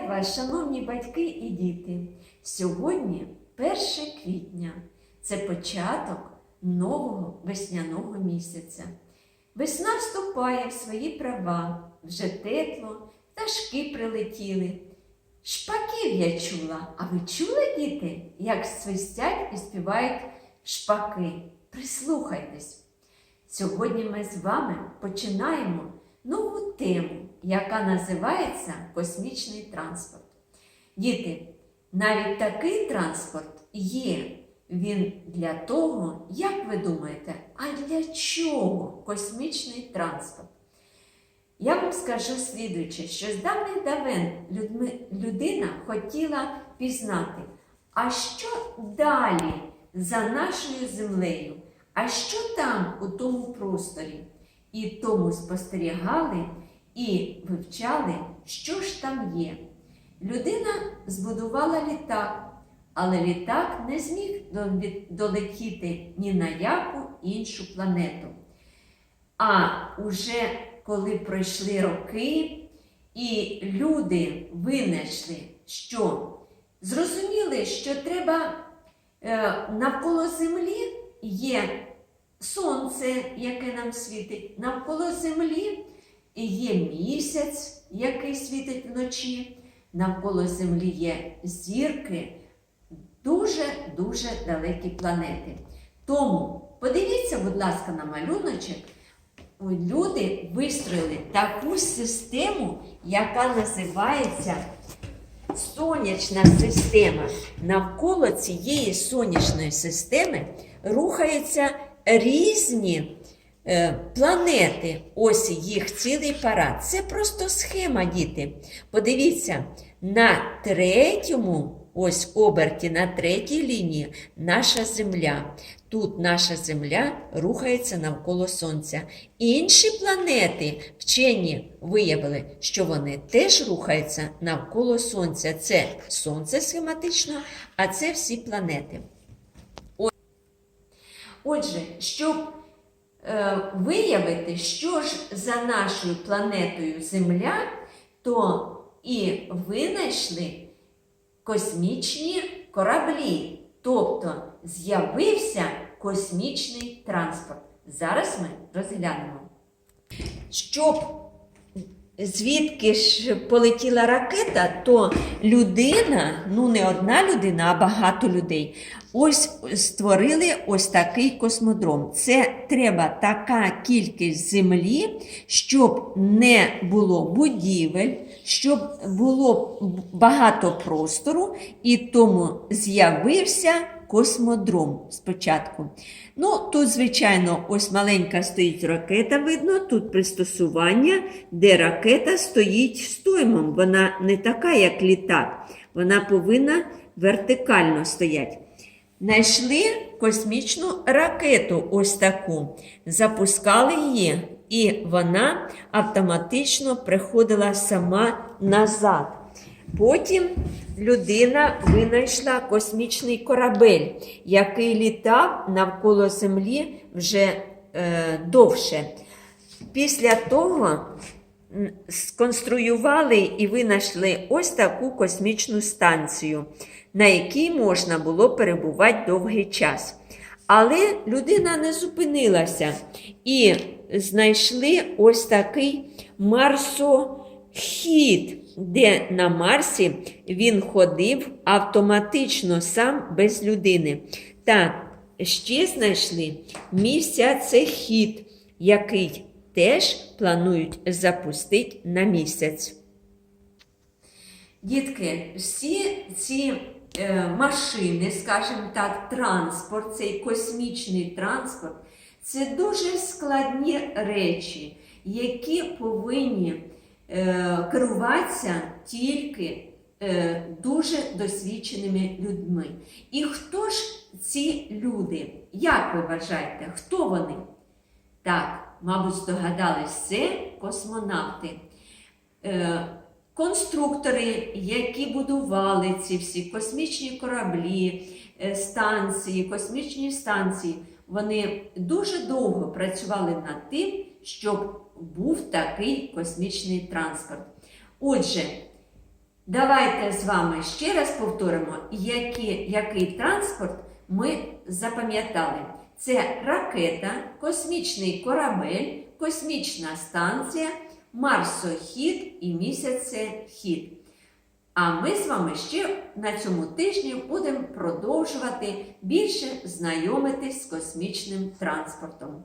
Вітаю вас, шановні батьки і діти. Сьогодні 1 квітня. Це початок нового весняного місяця. Весна вступає в свої права, вже тепло, пташки прилетіли. Шпаків я чула. А ви чули, діти, як свистять і співають шпаки? Прислухайтесь. Сьогодні ми з вами починаємо нову тему, яка називається космічний транспорт. Діти, навіть такий транспорт є. Він для того, як ви думаєте, а для чого космічний транспорт? Я вам скажу слідуюче, що з давних давен людина хотіла пізнати, а що далі за нашою землею, а що там у тому просторі? І тому спостерігали і вивчали, що ж там є. Людина збудувала літак, але літак не зміг долетіти ні на яку іншу планету. А уже коли пройшли роки, і люди винайшли, що зрозуміли, що треба е, навколо Землі є сонце, яке нам світить, навколо Землі є місяць, який світить вночі, навколо Землі є зірки, дуже-дуже далекі планети. Тому подивіться, будь ласка, на малюночок. Люди вистроїли таку систему, яка називається сонячна система. Навколо цієї сонячної системи рухаються різні е, планети. Ось їх цілий парад. Це просто схема, діти. Подивіться, на третьому. Ось оберті на третій лінії наша Земля. Тут наша Земля рухається навколо Сонця. Інші планети вчені виявили, що вони теж рухаються навколо Сонця. Це Сонце схематично, а це всі планети. Отже, щоб е, виявити, що ж за нашою планетою Земля, то і винайшли космічні кораблі. Тобто з'явився космічний транспорт. Зараз ми розглянемо. Щоб звідки ж полетіла ракета, то людина, ну не одна людина, а багато людей, ось створили ось такий космодром. Це треба така кількість землі, щоб не було будівель, щоб було багато простору, і тому з'явився космодром спочатку. Ну, тут, звичайно, ось маленька стоїть ракета, видно, тут пристосування, де ракета стоїть стоймом. Вона не така, як літак. Вона повинна вертикально стояти. Знайшли космічну ракету, ось таку, запускали її, і вона автоматично приходила сама назад. Потім людина винайшла космічний корабель, який літав навколо Землі вже е, довше. Після того сконструювали і винайшли ось таку космічну станцію, на якій можна було перебувати довгий час. Але людина не зупинилася і знайшли ось такий марсохід, де на Марсі він ходив автоматично сам без людини. Та ще знайшли місяцехід, який теж планують запустити на місяць. Дітки, всі ці е, машини, скажімо так, транспорт, цей космічний транспорт, це дуже складні речі, які повинні керуватися тільки е, дуже досвідченими людьми. І хто ж ці люди? Як ви вважаєте, хто вони? Так, мабуть, здогадались, це космонавти. Е, конструктори, які будували ці всі космічні кораблі, е, станції, космічні станції, вони дуже довго працювали над тим, щоб був такий космічний транспорт. Отже, Давайте з вами ще раз повторимо, які, який транспорт ми запам'ятали. Це ракета, космічний корабель, космічна станція, марсохід і місяцехід. А ми з вами ще на цьому тижні будемо продовжувати більше знайомитись з космічним транспортом.